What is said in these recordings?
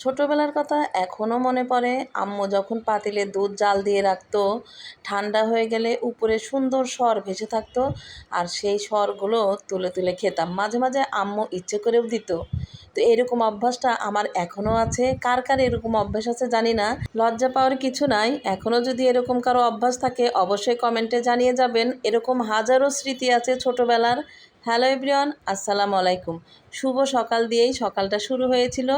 ছোটোবেলার কথা এখনও মনে পড়ে। আম্মু যখন পাতিলে দুধ জাল দিয়ে রাখতো, ঠান্ডা হয়ে গেলে উপরে সুন্দর স্বর ভেসে থাকতো আর সেই স্বরগুলো তুলে তুলে খেতাম। মাঝে মাঝে আম্মু ইচ্ছে করেও দিত। তো এরকম অভ্যাসটা আমার এখনও আছে। কার কার এরকম অভ্যাস আছে জানি না। লজ্জা পাওয়ার কিছু নাই। এখনও যদি এরকম কারও অভ্যাস থাকে, অবশ্যই কমেন্টে জানিয়ে যাবেন। এরকম হাজারো স্মৃতি আছে ছোটোবেলার। হ্যালো এভরিওয়ান, আসসালামু আলাইকুম। শুভ সকাল দিয়েই সকালটা শুরু হয়েছিল।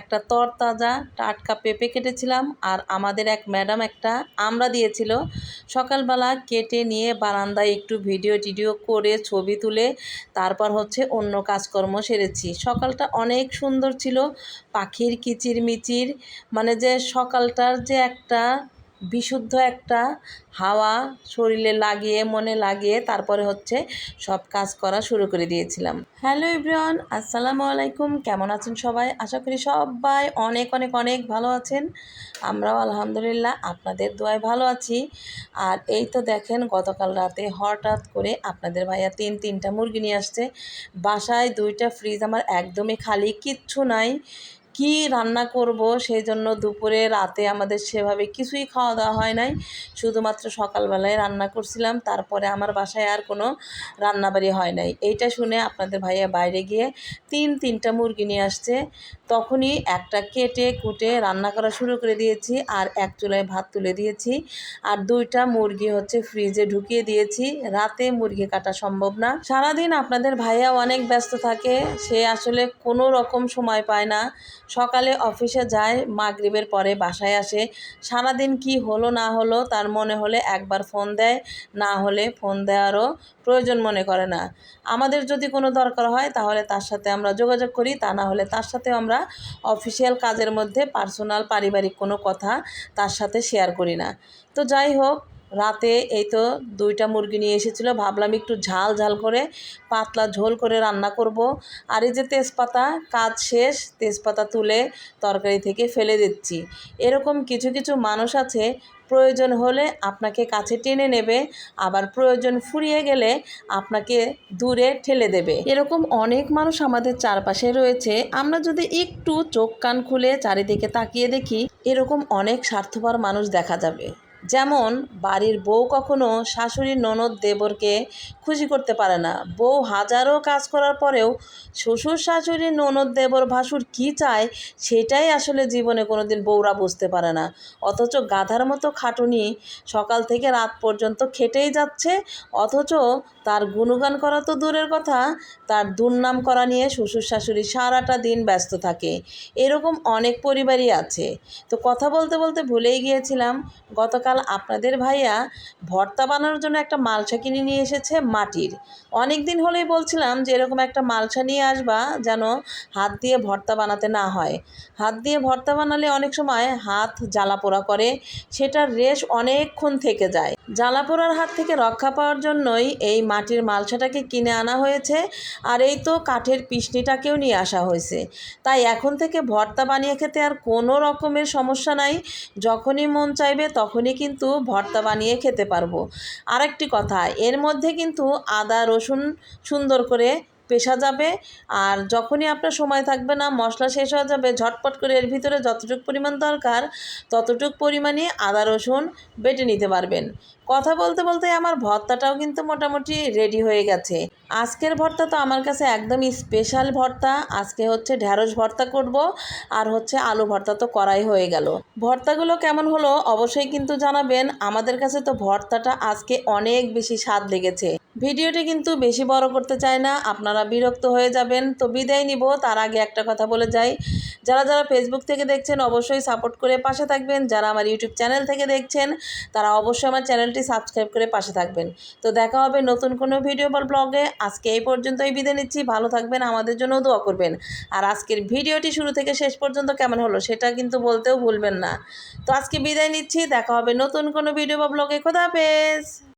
একটা তরতাজা টাটকা পেঁপে কেটেছিলাম আর আমাদের এক ম্যাডাম একটা আমরা দিয়েছিল। সকালবেলা কেটে নিয়ে বারান্দায় একটু ভিডিও টিডিও করে ছবি তুলে তারপর হচ্ছে অন্য কাজকর্ম সেরেছি। সকালটা অনেক সুন্দর ছিল, পাখির কিচির মিচির মানে যে সকালটার যে একটা বিশুদ্ধ একটা হাওয়া শরীরে লাগিয়ে, মনে লাগিয়ে তারপরে হচ্ছে সব কাজ করা শুরু করে দিয়েছিলাম। হ্যালো ইব্রিয়ান আসসালামু আলাইকুম। কেমন আছেন সবাই? আশা করি সবাই অনেক অনেক অনেক ভালো আছেন। আমরাও আলহামদুলিল্লাহ আপনাদের দোয়ায় ভালো আছি। আর এই তো দেখেন গতকাল রাতে হঠাৎ করে আপনাদের ভাইয়া তিন, তিনটা মুরগি নিয়ে আসছে। বাসায় দুইটা ফ্রিজ আমার একদমই খালি, কিচ্ছু নাই। কি রান্না করব সেই জন্য দুপুরে, রাতে আমাদের সেভাবে কিছুই খাওয়া দাওয়া হয় নাই। শুধুমাত্র সকালবেলায় রান্না করছিলাম, তারপরে আমার বাসায় আর কোনো রান্নাবাড়ি হয় নাই। এইটা শুনে আপনাদের ভাইয়া বাইরে গিয়ে তিন, তিনটা মুরগি নিয়ে আসছে। তখনই একটা কেটে কুটে রান্না করা শুরু করে দিয়েছি আর এক চুলায় ভাত তুলে দিয়েছি। আর দুইটা মুরগি হচ্ছে ফ্রিজে ঢুকিয়ে দিয়েছি। রাতে মুরগি কাটা সম্ভব না। সারাদিন আপনাদের ভাইয়া অনেক ব্যস্ত থাকে, সে আসলে কোনো রকম সময় পায় না। সকালে অফিসে যায়, মাগরিবের পরে বাসায় আসে। সারাদিন কি হলো না হলো তার মনে হলে একবার ফোন দেয়, না হলে ফোন দেওয়ারও প্রয়োজন মনে করে না। আমাদের যদি কোনো দরকার হয় তাহলে তার সাথে আমরা যোগাযোগ করি, তা না হলে তার সাথেও আমরা অফিসিয়াল কাজের মধ্যে পার্সোনাল, পারিবারিক কোনো কথা তার সাথে শেয়ার করি না। তো যাই হোক রাতে এই তো দুইটা মুরগি নিয়ে এসেছিল। ভাবলাম একটু ঝাল ঝাল করে পাতলা ঝোল করে রান্না করব। আর এই যে তেজপাতা, কাজ শেষ, তেজপাতা তুলে তরকারি থেকে ফেলে দিচ্ছি। এরকম কিছু কিছু মানুষ আছে, প্রয়োজন হলে আপনাকে কাছে টেনে নেবে, আবার প্রয়োজন ফুরিয়ে গেলে আপনাকে দূরে ঠেলে দেবে। এরকম অনেক মানুষ আমাদের চারপাশে রয়েছে। আমরা যদি একটু চোখ কান খুলে চারিদিকে তাকিয়ে দেখি, এরকম অনেক স্বার্থপর মানুষ দেখা যাবে। যেমন, বাড়ির বউ কখনো শাশুড়ির ননদ দেবরকে খুশি করতে পারে না। বউ হাজারো কাজ করার পরেও শ্বশুর শাশুড়ি ননদ দেবর ভাসুর কী চায়, সেটাই আসলে জীবনে কোনো দিন বউরা বুঝতে পারে না। অথচ গাধার মতো খাটুনি সকাল থেকে রাত পর্যন্ত খেটেই যাচ্ছে, অথচ তার গুণগান করা তো দূরের কথা, তার দুর্নাম করা নিয়ে শ্বশুর, শাশুড়ি সারাটা দিন ব্যস্ত থাকে। এরকম অনেক পরিবারই আছে। তো কথা বলতে বলতে ভুলেই গিয়েছিলাম। গতকাল আপনাদের ভাইয়া ভর্তা বানানোর জন্য একটা মালসা কিনে নিয়ে এসেছে মাটির। অনেক দিন হলেই বলছিলাম যে এরকম একটা মালসা নিয়ে আসবা যেন হাত দিয়ে ভর্তা বানাতে না হয়। হাত দিয়ে ভর্তা বানালে অনেক সময় হাত জ্বালা পোড়া করে, সেটার রেশ অনেকক্ষণ থেকে যায়। জ্বালা পোড়ার হাত থেকে রক্ষা পাওয়ার জন্যই এই মাটির মালসাটাকে কিনে আনা হয়েছে আর এই তো কাঠের পিসনিটাকেও নিয়ে আসা হয়েছে। তাই এখন থেকে ভর্তা বানিয়ে খেতে আর কোনো রকমের সমস্যা নাই। যখনই মন চাইবে তখনই কিন্তু ভর্তা বানিয়ে খেতে পারব। আরেকটি কথা এর মধ্যে কিন্তু আদা রসুন সুন্দর করে পেশা যাবে। আর যখনই আপনার সময় থাকবে না, মশলা শেষ হয়ে যাবে, ঝটপট করে এর ভিতরে যতটুকু পরিমাণ দরকার, ততটুক পরিমাণে আদা, রসুন বেটে নিতে পারবেন। কথা বলতে বলতে আমার ভর্তাটাও কিন্তু মোটামুটি রেডি হয়ে গেছে। আজকের ভর্তা তো আমার কাছে একদমই স্পেশাল ভর্তা। আজকে হচ্ছে ঢ্যাঁড়স ভর্তা করব, আর হচ্ছে আলু ভর্তা তো করাই হয়ে গেল। ভর্তাগুলো কেমন হলো অবশ্যই কিন্তু জানাবেন। আমাদের কাছে তো ভর্তাটা আজকে অনেক বেশি স্বাদ লেগেছে। ভিডিওটি কিন্তু বেশি বড় করতে চাই না, আপনারা বিরক্ত হয়ে যাবেন। তো বিদায় নিব, তার আগে একটা কথা বলে যাই। যারা যারা ফেসবুক থেকে দেখছেন, অবশ্যই সাপোর্ট করে পাশে থাকবেন। যারা আমার ইউটিউব চ্যানেল থেকে দেখছেন, তারা অবশ্যই আমার চ্যানেলটি সাবস্ক্রাইব করে পাশে থাকবেন। তো দেখা হবে নতুন কোনো ভিডিও বা ব্লগে আজকে এই পর্যন্তই বিদায় নিচ্ছি। ভালো থাকবেন, আমাদের জন্য দোয়া করবেন। আর আজকের ভিডিওটি শুরু থেকে শেষ পর্যন্ত কেমন হলো, সেটা কিন্তু বলতেও ভুলবেন না। তো আজকে বিদায় নিচ্ছি, দেখা হবে নতুন কোনো ভিডিও বা ব্লগে খোদা হাফেজ!